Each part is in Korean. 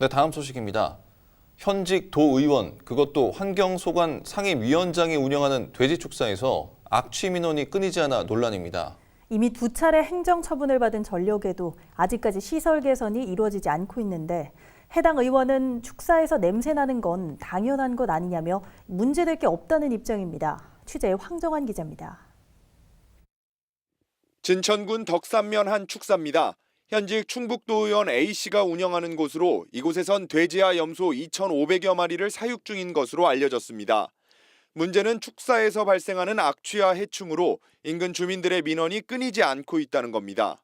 네, 다음 소식입니다. 현직 도의원, 그것도 환경소관 상임위원장이 운영하는 돼지축사에서 악취 민원이 끊이지 않아 논란입니다. 이미 두 차례 행정 처분을 받은 전력에도 아직까지 시설 개선이 이루어지지 않고 있는데 해당 의원은 축사에서 냄새 나는 건 당연한 것 아니냐며 문제될 게 없다는 입장입니다. 취재 황정환 기자입니다. 진천군 덕산면 한 축사입니다. 현직 충북도 의원 A씨가 운영하는 곳으로 이곳에선 돼지와 염소 2,500여 마리를 사육 중인 것으로 알려졌습니다. 문제는 축사에서 발생하는 악취와 해충으로 인근 주민들의 민원이 끊이지 않고 있다는 겁니다.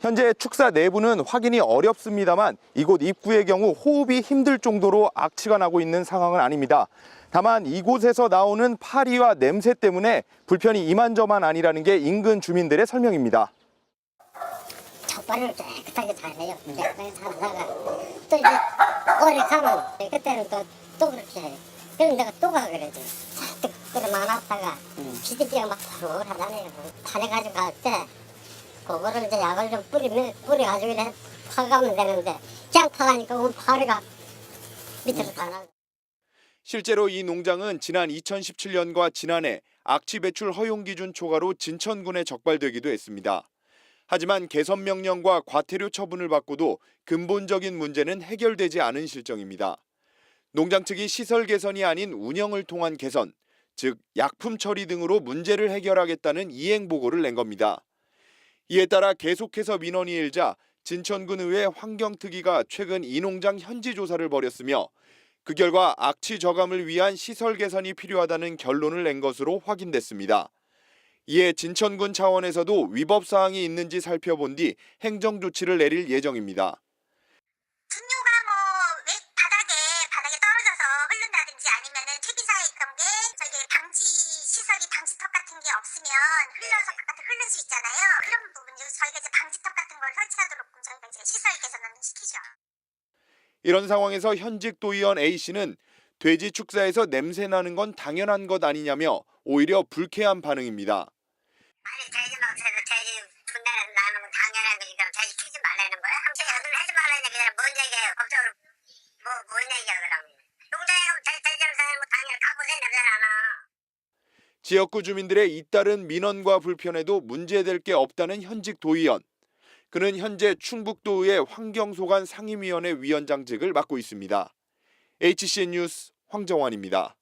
현재 축사 내부는 확인이 어렵습니다만 이곳 입구의 경우 호흡이 힘들 정도로 악취가 나고 있는 상황은 아닙니다. 다만 이곳에서 나오는 파리와 냄새 때문에 불편이 이만저만 아니라는 게 인근 주민들의 설명입니다. 족발을 깨끗하게 잘 해요. 깨끗하게 잘 하다가 또 이제 오래 가면 그때는 또, 또 그렇게 해요. 그럼 내가 또 가 그러지. 잔뜩 끌어만놨다가 비디기가 막 돌아다녀요. 파내가지고 갈 때 그거를 이제 약을 좀 뿌리면 뿌려가지고 이래 파가면 되는데 그냥 파가니까 그 파리가 밑으로 다 나가. 실제로 이 농장은 지난 2017년과 지난해 악취 배출 허용 기준 초과로 진천군에 적발되기도 했습니다. 하지만 개선 명령과 과태료 처분을 받고도 근본적인 문제는 해결되지 않은 실정입니다. 농장 측이 시설 개선이 아닌 운영을 통한 개선, 즉 약품 처리 등으로 문제를 해결하겠다는 이행 보고를 낸 겁니다. 이에 따라 계속해서 민원이 일자 진천군 의회 환경특위가 최근 이 농장 현지 조사를 벌였으며 그 결과 악취 저감을 위한 시설 개선이 필요하다는 결론을 낸 것으로 확인됐습니다. 이에 진천군 차원에서도 위법 사항이 있는지 살펴본 뒤 행정 조치를 내릴 예정입니다. 분뇨가 뭐 왜 바닥에 바닥에 떨어져서 흐른다든지 아니면은 퇴비사에 있던 게 저기 방지 시설이 방지턱 같은 게 없으면 흘러서 바깥에 흐를 수 있잖아요. 그런 부분 저희가 이제 방지턱 같은 걸 설치하도록 저희가 이제 시설 개선을 시키죠. 이런 상황에서 현직 도의원 A 씨는 돼지 축사에서 냄새 나는 건 당연한 것 아니냐며 오히려 불쾌한 반응입니다. 아니 돼지 먹어서 돼지 분내는 나는 건 당연한 거니까 돼지 키지 말라는 거야? 함께 여든 하지 말라는 게 아니라 뭔 얘기예요? 법적으로 뭐뭔 얘기야 그럼? 농장에 가면 돼- 돼지 냄새는 뭐 당연히 가보세 냄새 나나. 지역구 주민들의 잇따른 민원과 불편에도 문제될 게 없다는 현직 도의원. 그는 현재 충북도의회 환경소관 상임위원회 위원장직을 맡고 있습니다. HCN 뉴스 황정환입니다.